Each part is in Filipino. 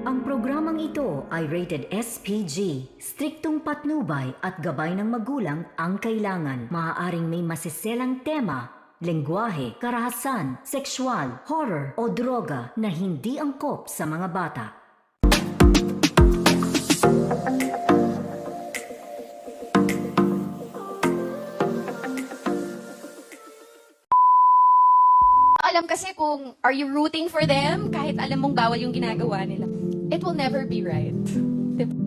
Ang programang ito ay rated SPG. Striktong patnubay at gabay ng magulang ang kailangan. Maaaring may masiselang tema, lengguwahe, karahasan, sexual, horror o droga na hindi angkop sa mga bata. Alam kasi kung are you rooting for them kahit alam mong bawal yung ginagawa nila. It will never be right.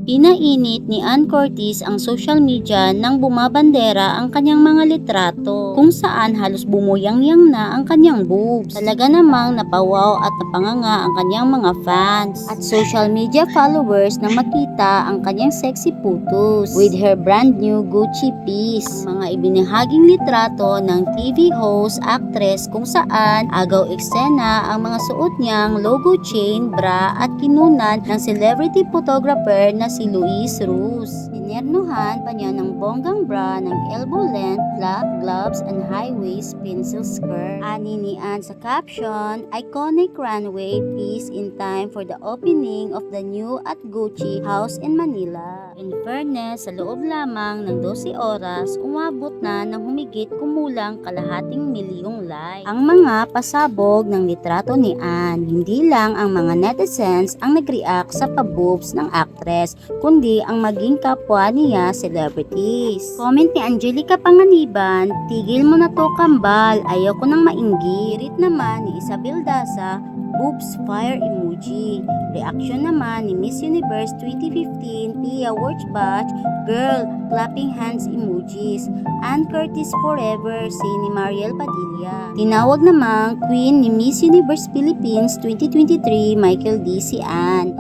Inainit ni Ann Curtis ang social media nang bumabandera ang kanyang mga litrato kung saan halos bumuyang-yang na ang kanyang boobs. Talaga namang napawaw at napanganga ang kanyang mga fans at social media followers nang makita ang kanyang sexy photos with her brand new Gucci piece. Ang mga ibinahaging litrato ng TV host, actress kung saan agaw eksena ang mga suot niyang logo chain, bra at kinunan ng celebrity photographer na si Luis Ruz. Dinernuhan pa niya ng bonggang bra ng elbow length, black gloves and high waist pencil skirt. Ani ni Ann sa caption, iconic runway piece in time for the opening of the new at Gucci house in Manila. In fairness, sa loob lamang ng 12 oras, umabot na ng humigit kumulang kalahating milyong like. Ang mga pasabog ng litrato ni Ann, hindi lang ang mga netizens ang nag-react sa paboobs ng actress, kundi ang maging kapwa niya celebrities. Comment ni Angelica Panganiban, tigil mo na to kambal, ayaw ko nang mainggi. Naman ni Isabel Daza, boobs fire emoji. Reaksyon naman ni Miss Universe 2015, Pia Wurtzbach, girl, clapping hands emojis. Ann Curtis forever, say ni Mariel Padilla. Tinawag namang queen ni Miss Universe Philippines 2023, Michael D. si Ann.